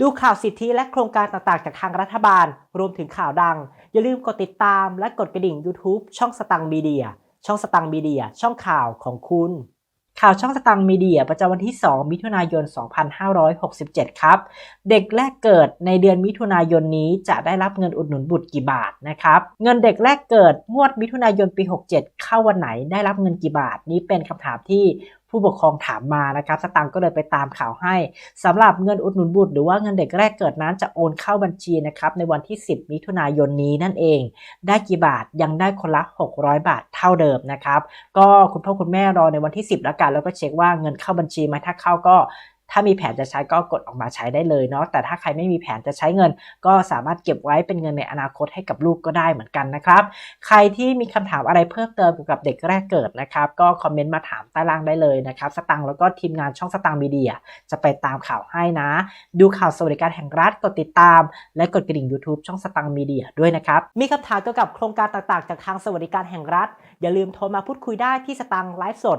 ดูข่าวสิทธิและโครงการต่างๆ จากทางรัฐบาล รวมถึงข่าวดัง อย่าลืมกดติดตามและกดกระดิ่ง YouTube ช่องสตังมีเดีย ช่องสตังมีเดีย ช่องข่าวของคุณ ข่าวช่องสตังมีเดีย ประจำวันที่ 2 มิถุนายน 2567 ครับ เด็กแรกเกิดในเดือนมิถุนายนนี้จะได้รับเงินอุดหนุนบุตรกี่บาทนะครับ เงินเด็กแรกเกิดงวดมิถุนายนปี 67 เข้าวันไหนได้รับเงินกี่บาท นี้เป็นคำถามที่ผู้ปกครองถามมานะครับสตังค์ก็เลยไปตามข่าวให้สำหรับเงินอุดหนุนบุตร หรือว่าเงินเด็กแรกเกิดนั้นจะโอนเข้าบัญชีนะครับในวันที่ 10 มิถุนายนนี้นั่นเอง ได้กี่บาทยังได้คนละ 600 บาทเท่าเดิมนะครับ ก็คุณพ่อคุณแม่รอในวันที่ 10 แล้วกัน แล้วก็เช็คว่าเงินเข้าบัญชีไหมถ้าเข้าก็ ถ้ามีแผนจะใช้ก็กดออกมาใช้ได้เลยเนาะแต่ถ้าใครไม่มีแผนจะใช้เงิน ก็สามารถเก็บไว้เป็นเงินในอนาคตให้กับลูกก็ได้เหมือนกันนะครับ ใครที่มีคำถามอะไรเพิ่มเติมเกี่ยวกับเด็กแรกเกิดนะครับ ก็คอมเมนต์มาถามใต้ล่างได้เลยนะครับสตังค์แล้วก็ทีมงานช่องสตังค์มีเดียจะไปตามข่าวให้นะ ดูข่าวสวัสดิการแห่งรัฐกดติดตาม และกดกระดิ่ง YouTube ช่องสตังค์มีเดียด้วยนะครับมีคำถามเกี่ยวกับโครงการต่างๆ จากทางสวัสดิการแห่งรัฐ อย่าลืมโทรมาพูดคุยได้ที่สตังค์ไลฟ์สด